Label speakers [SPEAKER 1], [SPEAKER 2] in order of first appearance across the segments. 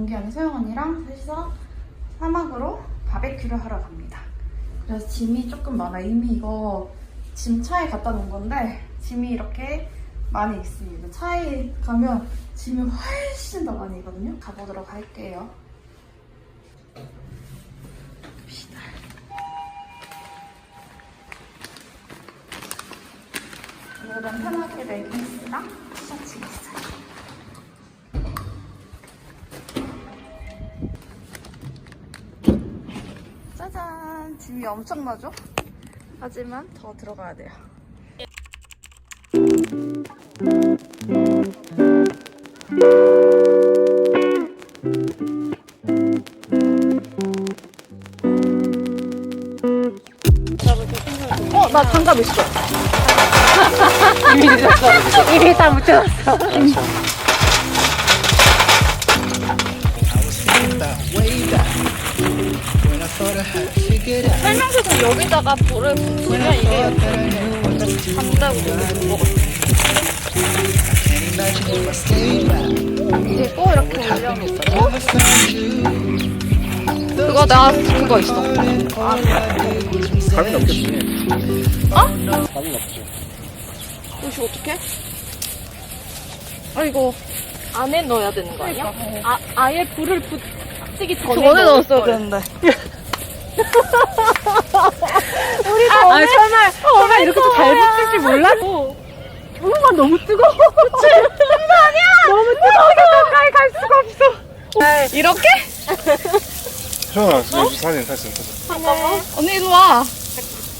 [SPEAKER 1] 동기 언니 소영 언니랑 셋이서 사막으로 바베큐를 하러 갑니다. 그래서 짐이 조금 많아. 이미 이거 짐 차에 갖다 놓은 건데 짐이 이렇게 많이 있습니다. 차에 가면 짐이 훨씬 더 많이 있거든요. 가보도록 할게요. 갑시다. 오늘은 편하게 레깅스랑 티셔츠 있어요. 짜잔! 짐이 엄청나죠? 하지만 더 들어가야 돼요. 어, 나 장갑 있어.
[SPEAKER 2] 이미 늦었어. 이미 다 묻혀놨어.
[SPEAKER 1] 설명서에서 여기다가 불을 붙이면 이게 담다고 먹어. 그리고 이렇게 올려놓고 그거 나 그거 있어.
[SPEAKER 3] 감이 넘겠네.
[SPEAKER 1] 어?
[SPEAKER 3] 감이 넘지.
[SPEAKER 1] 이거 어떻게? 아 이거
[SPEAKER 2] 안에 넣어야 되는 거 아니야? 아, 아예 불을 붙이기 전에,
[SPEAKER 1] 전에 넣었어야
[SPEAKER 2] 걸.
[SPEAKER 1] 되는데.
[SPEAKER 2] 우리 아, 아니, 설마, 설마 이렇게 잘 붙일 줄 몰랐고. 우와, 너무 뜨거워. 그치? 장난 아니야! 너무 뜨거워서 가까이 갈 수가 없어.
[SPEAKER 1] 이렇게?
[SPEAKER 3] 현아, 사진, 사진, 사진.
[SPEAKER 1] 언니 이리 와.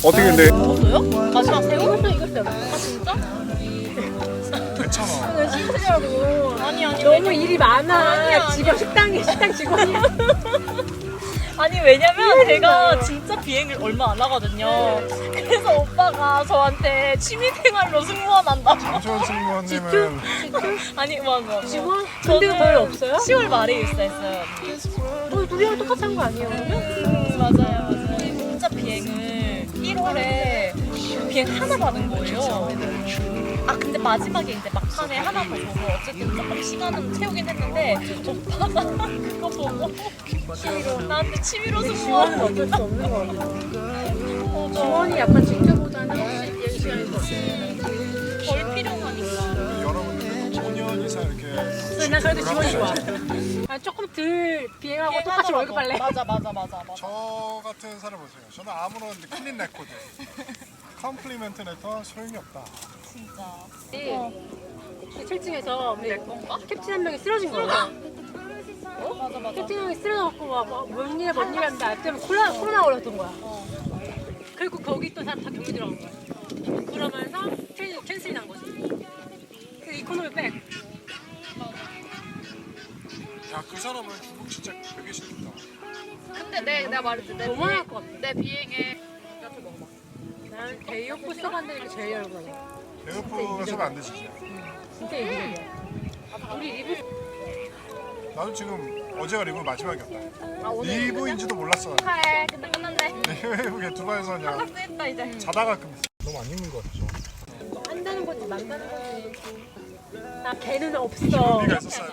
[SPEAKER 3] 어떻게 근데
[SPEAKER 2] 마지막 새우? 익었어요. 아, 진짜?
[SPEAKER 3] 괜찮아.
[SPEAKER 2] 씻으려고. 아니, 아니. 너무 일이 많아. 직원, 식당에, 식당 직원이야.
[SPEAKER 4] 아니 왜냐면 제가 진짜 비행을 얼마 안 하거든요. 그래서 오빠가 저한테 취미생활로 승무원 한다고.
[SPEAKER 3] 장소연 승무원님은
[SPEAKER 4] 아니 맞아.
[SPEAKER 2] 직원?
[SPEAKER 4] 저는
[SPEAKER 2] 근데 거의 없어요?
[SPEAKER 4] 10월 말에 입사했어요.
[SPEAKER 2] 어, 둘이랑 똑같이 한 거 아니에요?
[SPEAKER 4] 맞아요, 맞아요. 진짜 비행을 1월에 비행 하나 받은 거예요. 아 근데 마지막에 이제 막판에 하나 더 보고 어쨌든 조금 시간은 채우긴 했는데 오빠가 그거 보고 취미로 나한테 취미로
[SPEAKER 2] 지원은
[SPEAKER 4] 승무원
[SPEAKER 2] 어쩔 수 없는 거 같아요. 지원이 약간 직접보다는 확실히 시간이
[SPEAKER 4] 더덜 필요하니까.
[SPEAKER 3] 여러분들 5년 이상 이렇게
[SPEAKER 2] 그래서 난 그래도 지원이 좋아. 아, 조금 덜 비행하고 똑같이 월급 받래.
[SPEAKER 4] 맞아 맞아 맞아 맞아.
[SPEAKER 3] 저 같은 사람 보세요. 저는 아무런 클린 레코드, 컴플리멘트 레터 소용이 없다.
[SPEAKER 4] 진짜.
[SPEAKER 2] 어. 7층에서 캡틴 한 명이 쓰러진 거야.
[SPEAKER 4] 맞아 맞아.
[SPEAKER 2] 캡틴 형이 쓰러져갖고 막뭔 일이야 뭔 하는데 알 때면 코로나, 코로나 걸렸던 거야. 그리고 거기 있던 사람 다 격리 들어간 거야. 그러면서 캔, 캔슬이 난 거지. 그 이코노미 백.
[SPEAKER 3] 야, 그 사람은 중국 진짜 되게 싫다.
[SPEAKER 1] 근데 내 내가 말했지 내
[SPEAKER 2] 너무 할것 같아.
[SPEAKER 1] 내 비행에 나좀 먹어봐.
[SPEAKER 2] 난 써간다는 게 제일 열받아.
[SPEAKER 3] 배고프가 쓰면 안 되지.
[SPEAKER 2] 진짜 이기적이야. 우리 리뷰
[SPEAKER 3] 나도 지금 어제가 리뷰 마지막이었다.
[SPEAKER 1] 아 오늘
[SPEAKER 3] 리뷰인지도 몰랐어.
[SPEAKER 1] 축하해. 근데 끝났네.
[SPEAKER 3] 왜 두바이에서 그냥
[SPEAKER 1] 학생했다 이제.
[SPEAKER 3] 자다가 끝. 너무 안 익는 것 같죠.
[SPEAKER 2] 한다는 거지 만다는 거지. 나 개는 없어.
[SPEAKER 3] 우리가 있었어야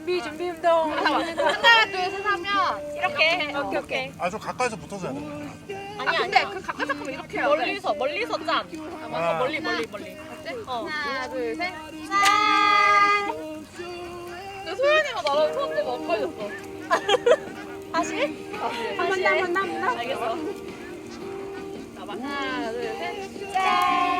[SPEAKER 2] 준비 준비 운동.
[SPEAKER 1] 하나 둘셋 하면 이렇게.
[SPEAKER 2] 오케이 오케이.
[SPEAKER 3] 아, 좀 가까이서 붙어서 해야 돼.
[SPEAKER 1] 아니 근데 그 가까이 잡으면 이렇게 해야 돼.
[SPEAKER 4] 멀리서 멀리서 짠. 아, 맞아
[SPEAKER 3] 하나.
[SPEAKER 4] 멀리 멀리 멀리. 어.
[SPEAKER 1] 하나 둘 셋. 짠. 근데 소연이가 나랑 손도 못 걸렸어.
[SPEAKER 4] 다시?
[SPEAKER 2] 한번 더, 한번 더, 한번 더.
[SPEAKER 4] 알겠어.
[SPEAKER 1] 하나 둘 셋. 짠.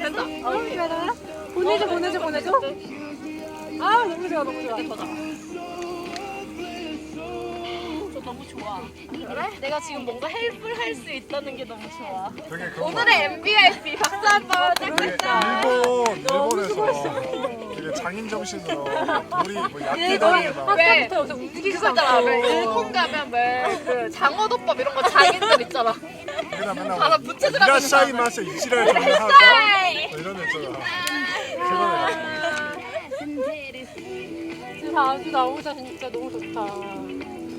[SPEAKER 1] 된다. 네. 어, 네. 미안하다.
[SPEAKER 2] 보내줘, 어, 보내줘, 보내줘. 아, 너무 좋아, 너무 좋아.
[SPEAKER 4] 예뻐다. 너무 좋아. 그래? 내가 지금 뭔가 헬프를 할 수 있다는 게 너무 좋아.
[SPEAKER 3] 되게
[SPEAKER 1] 오늘의 MBIP 박수 한번
[SPEAKER 3] 아, 짝짓다. 일본 일본에서 되게 장인 정신으로 우리 뭐 약대
[SPEAKER 1] 왜?
[SPEAKER 2] 왜?
[SPEAKER 1] 움직이잖아. 일본 가면 뭐그 장어도법 이런 거 장인들 있잖아.
[SPEAKER 3] 그냥 맨날
[SPEAKER 1] 봐봐
[SPEAKER 3] 뭐
[SPEAKER 1] 부채질 하고
[SPEAKER 3] 이라샤이 맛에 이지랄 좀 하고 뭐 이런 애잖아
[SPEAKER 2] 자주 나오자 진짜 너무 좋다.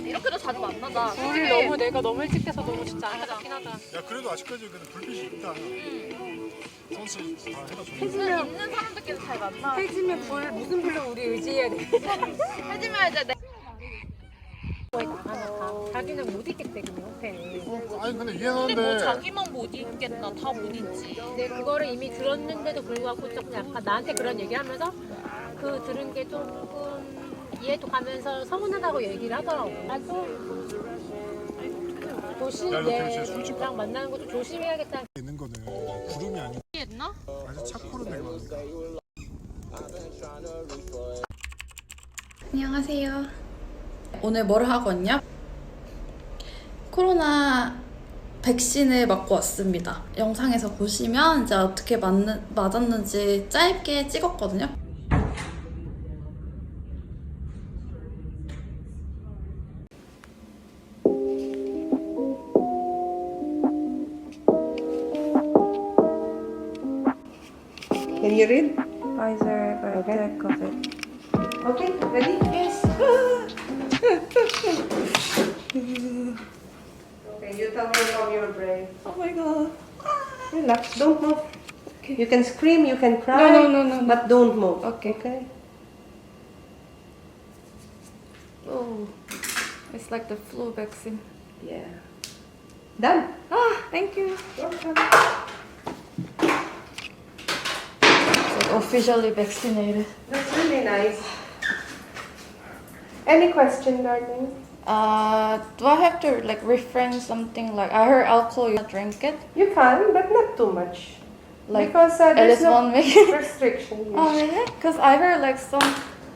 [SPEAKER 1] 이렇게도 자주 만나다.
[SPEAKER 2] 우리 너무 내가 너무 일찍 돼서 너무 진짜 안타깝긴 하다.
[SPEAKER 3] 야 그래도 아직까지 근데 불빛이 있다 선수 다 해다
[SPEAKER 2] 줬는데
[SPEAKER 1] 있는 사람들끼리 잘 만나
[SPEAKER 2] 해지면 불 무슨 불로 우리 의지해야 돼.
[SPEAKER 1] 하지만 이제 내
[SPEAKER 2] 자기는 못 있겠대 그 옆에.
[SPEAKER 3] 아니 근데
[SPEAKER 4] 뭐
[SPEAKER 3] 이해하는데
[SPEAKER 4] 자기만 못 입겠다 다 못 입지
[SPEAKER 2] 근데 그거를 이미 들었는데도 불구하고 조금 약간 나한테 그런 얘기하면서 그 들은 게 조금 이해도 가면서 서운하다고 얘기를 하더라고. 아, 나도 조심해랑 만나는 것도 조심해야겠다.
[SPEAKER 3] 있는 거는 구름이 아니고
[SPEAKER 4] 했나?
[SPEAKER 3] 아주 착고로 내려가니다
[SPEAKER 1] 안녕하세요. 오늘 뭘 하고 왔냐? 코로나 백신을 맞고 왔습니다. 영상에서 보시면 이제 어떻게 맞는, 맞았는지 짧게 찍었거든요.
[SPEAKER 5] Can you read?
[SPEAKER 1] Pfizer, BioNTech, COVID.
[SPEAKER 5] Okay, ready?
[SPEAKER 1] Yes.
[SPEAKER 5] Okay, you tell me from your brain.
[SPEAKER 1] Oh my god.
[SPEAKER 5] Ah, relax, don't move. Okay. You can scream, you can cry.
[SPEAKER 1] No, no, no, no.
[SPEAKER 5] But don't move.
[SPEAKER 1] Okay.
[SPEAKER 5] Okay.
[SPEAKER 1] Oh, it's like the flu vaccine.
[SPEAKER 5] Yeah. Done.
[SPEAKER 1] Ah, thank you.
[SPEAKER 5] Welcome.
[SPEAKER 1] Officially vaccinated.
[SPEAKER 5] That's really nice. Any question, darling?
[SPEAKER 1] Uh, do I have to like refrain something like I heard alcohol you drink it?
[SPEAKER 5] You can, but not too much.
[SPEAKER 1] Like
[SPEAKER 5] because uh, there's no restriction.
[SPEAKER 1] oh really? Because I heard like some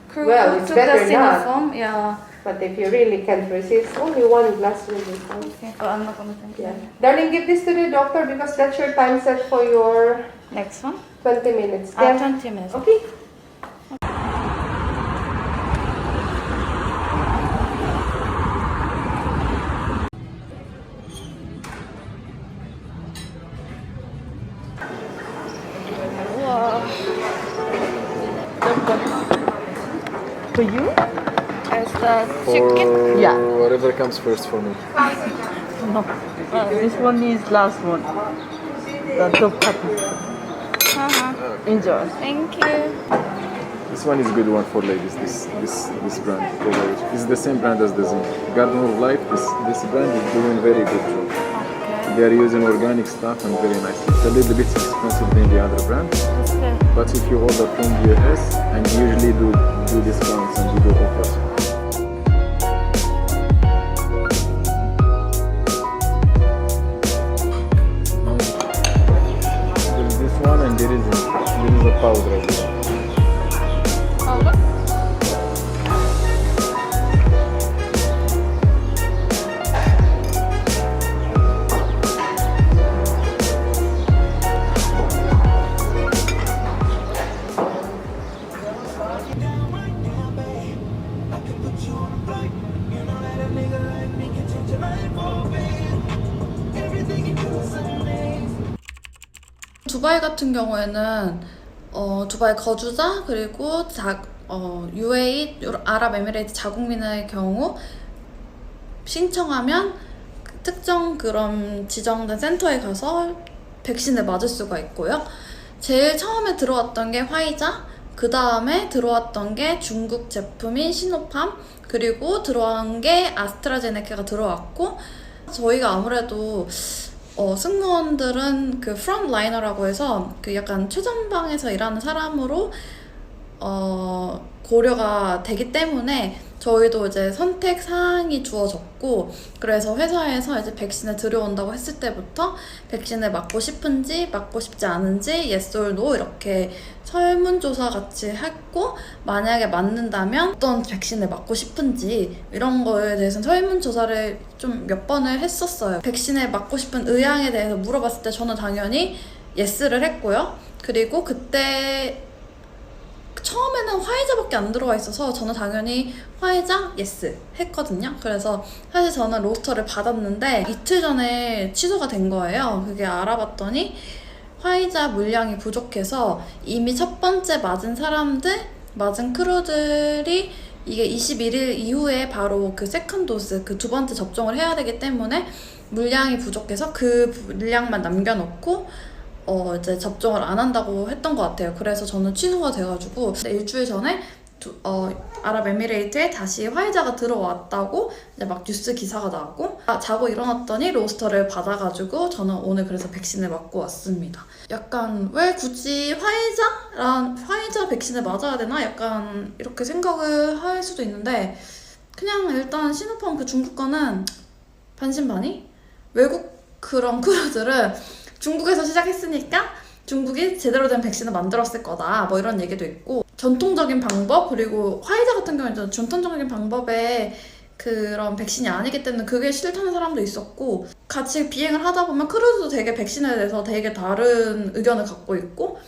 [SPEAKER 1] crew
[SPEAKER 5] well, it's
[SPEAKER 1] took
[SPEAKER 5] better the
[SPEAKER 1] not. Yeah.
[SPEAKER 5] But if you really can't resist, only one glass will be fine.
[SPEAKER 1] Okay. I'm not gonna drink.
[SPEAKER 5] Yeah.
[SPEAKER 1] That.
[SPEAKER 5] Darling, give this to the doctor because that's your time set for your
[SPEAKER 1] next one.
[SPEAKER 5] Twenty minutes.
[SPEAKER 1] Ah,
[SPEAKER 5] yeah.
[SPEAKER 1] Uh, Twenty minutes.
[SPEAKER 5] Okay.
[SPEAKER 1] chicken?
[SPEAKER 6] Yeah. Whatever comes first for me. No.
[SPEAKER 7] Uh, this one is last one. The top puppy.
[SPEAKER 1] Uh-huh.
[SPEAKER 7] Enjoy.
[SPEAKER 1] Thank you.
[SPEAKER 6] This one is a good one for ladies. This this this brand. It's the same brand as the Zin. Garden of Life. This this brand is doing very good job.
[SPEAKER 1] Okay.
[SPEAKER 6] They are using organic stuff and very nice. It's a little bit expensive than the other brand. but if you order from the US and usually do do discounts and you do offers. 오더라고요.
[SPEAKER 1] 두바이 같은 경우에는 어, 두바이 거주자 그리고 자, 어, UAE 아랍에미레이트 자국민의 경우 신청하면 특정 그런 지정된 센터에 가서 백신을 맞을 수가 있고요. 제일 처음에 들어왔던 게 화이자, 그 다음에 들어왔던 게 중국 제품인 시노팜, 그리고 들어간 게 아스트라제네카가 들어왔고, 저희가 아무래도 어, 승무원들은 그 프론라이너라고 해서 그 약간 최전방에서 일하는 사람으로 고려가 되기 때문에 저희도 이제 선택 사항이 주어졌고 그래서 회사에서 이제 백신을 들여온다고 했을 때부터 백신을 맞고 싶은지 맞고 싶지 않은지 yes or no 이렇게 설문조사 같이 했고 만약에 맞는다면 어떤 백신을 맞고 싶은지 이런 거에 대해서 설문조사를 좀 몇 번을 했었어요. 백신을 맞고 싶은 의향에 대해서 물어봤을 때 저는 당연히 yes를 했고요. 그리고 그때 처음에는 화이자밖에 안 들어와 있어서 저는 당연히 화이자 예스 했거든요. 그래서 사실 저는 로스터를 받았는데 이틀 전에 취소가 된 거예요. 그게 알아봤더니 화이자 물량이 부족해서 이미 첫 번째 맞은 사람들, 맞은 크루들이 이게 21일 이후에 바로 그 세컨 도스, 그 두 번째 접종을 해야 되기 때문에 물량이 부족해서 그 물량만 남겨놓고 어 이제 접종을 안 한다고 했던 것 같아요. 그래서 저는 취소가 돼가지고 일주일 전에 두, 어 아랍에미레이트에 다시 화이자가 들어왔다고 이제 막 뉴스 기사가 나왔고 아, 자고 일어났더니 로스터를 받아가지고 저는 오늘 그래서 백신을 맞고 왔습니다. 약간 왜 굳이 화이자란 화이자 백신을 맞아야 되나 약간 이렇게 생각을 할 수도 있는데 그냥 일단 시노팜 그 중국 거는 반신반의 외국 그런 크루들은 중국에서 시작했으니까 중국이 제대로 된 백신을 만들었을 거다. 뭐 이런 얘기도 있고 전통적인 방법 그리고 화이자 같은 경우에는 전통적인 방법에 그런 백신이 아니기 때문에 그게 싫다는 사람도 있었고 같이 비행을 하다 보면 크루도 되게 백신에 대해서 되게 다른 의견을 갖고 있고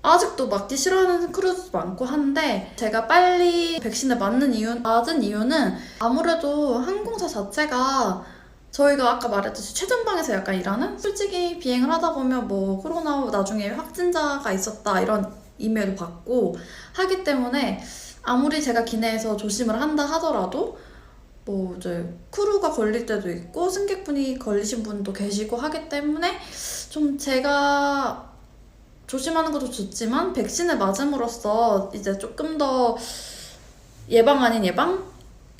[SPEAKER 1] 아직도 맞기 싫어하는 크루도 많고 한데 제가 빨리 백신을 맞는 이유, 맞은 이유는 아무래도 항공사 자체가 저희가 아까 말했듯이 최전방에서 약간 일하는 솔직히 비행을 하다 보면 뭐 코로나 나중에 확진자가 있었다 이런 이메일을 받고 하기 때문에 아무리 제가 기내에서 조심을 한다 하더라도 뭐 이제 크루가 걸릴 때도 있고 승객분이 걸리신 분도 계시고 하기 때문에 좀 제가 조심하는 것도 좋지만 백신을 맞음으로써 이제 조금 더 예방 아닌 예방?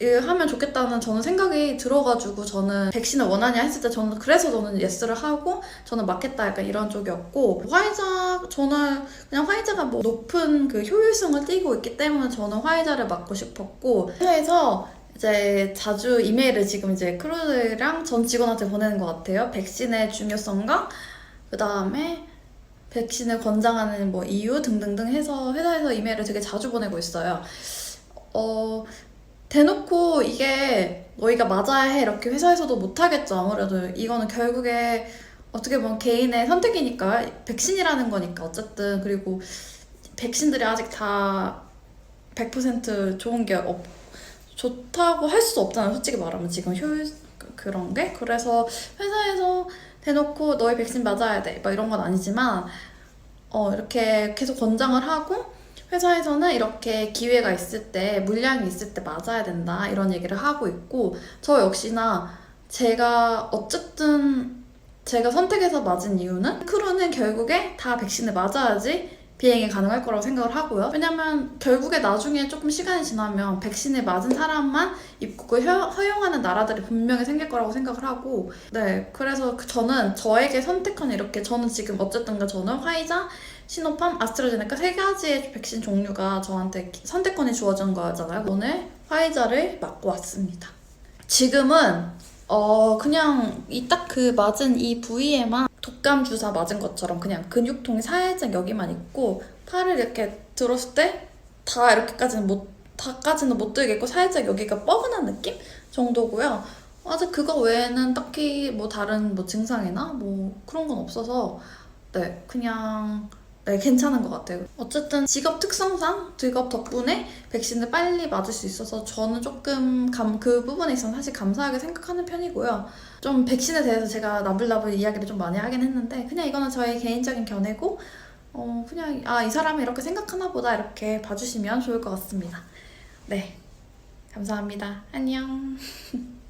[SPEAKER 1] 을 하면 좋겠다는 저는 생각이 들어가지고 저는 백신을 원하냐 했을 때 저는 그래서 저는 예스를 하고 저는 맞겠다 약간 이런 쪽이었고 화이자 저는 그냥 화이자가 뭐 높은 그 효율성을 띠고 있기 때문에 저는 화이자를 맞고 싶었고 회사에서 이제 자주 이메일을 지금 이제 크루들이랑 전 직원한테 보내는 것 같아요 백신의 중요성과 그 다음에 백신을 권장하는 뭐 이유 등등등 해서 회사에서 이메일을 되게 자주 보내고 있어요. 어, 대놓고 이게 너희가 맞아야 해 이렇게 회사에서도 못하겠죠. 아무래도 이거는 결국에 어떻게 보면 개인의 선택이니까 백신이라는 거니까 어쨌든 그리고 백신들이 아직 다 100% 좋은 게 없, 좋다고 할 수 없잖아요. 솔직히 말하면 지금 효율 그- 그런 게 그래서 회사에서 대놓고 너희 백신 맞아야 돼. 막 이런 건 아니지만 어 이렇게 계속 권장을 하고 회사에서는 이렇게 기회가 있을 때 물량이 있을 때 맞아야 된다 이런 얘기를 하고 있고 저 역시나 제가 어쨌든 제가 선택해서 맞은 이유는 크루는 결국에 다 백신을 맞아야지 비행이 가능할 거라고 생각을 하고요. 왜냐면 결국에 나중에 조금 시간이 지나면 백신을 맞은 사람만 입국을 허- 허용하는 나라들이 분명히 생길 거라고 생각을 하고 네 그래서 그 저는 저에게 선택한 이렇게 저는 지금 어쨌든가 저는 화이자, 시노팜, 아스트라제네카 세 가지의 백신 종류가 저한테 기- 선택권이 주어진 거잖아요. 오늘 화이자를 맞고 왔습니다. 지금은 어 그냥 이 딱 그 맞은 이 부위에만 독감 주사 맞은 것처럼 그냥 근육통이 살짝 여기만 있고 팔을 이렇게 들었을 때 다 이렇게까지는 못 다까지는 못 들겠고 살짝 여기가 뻐근한 느낌 정도고요. 아직 그거 외에는 딱히 뭐 다른 뭐 증상이나 뭐 그런 건 없어서 네 그냥 네 괜찮은 것 같아요. 어쨌든 직업 특성상 직업 덕분에 백신을 빨리 맞을 수 있어서 저는 조금 감, 그 부분에 있어서 사실 감사하게 생각하는 편이고요. 좀 백신에 대해서 제가 나불나불 이야기를 좀 많이 하긴 했는데 그냥 이거는 저의 개인적인 견해고 어 그냥 아 이 사람이 이렇게 생각하나 보다 이렇게 봐주시면 좋을 것 같습니다. 네 감사합니다. 안녕.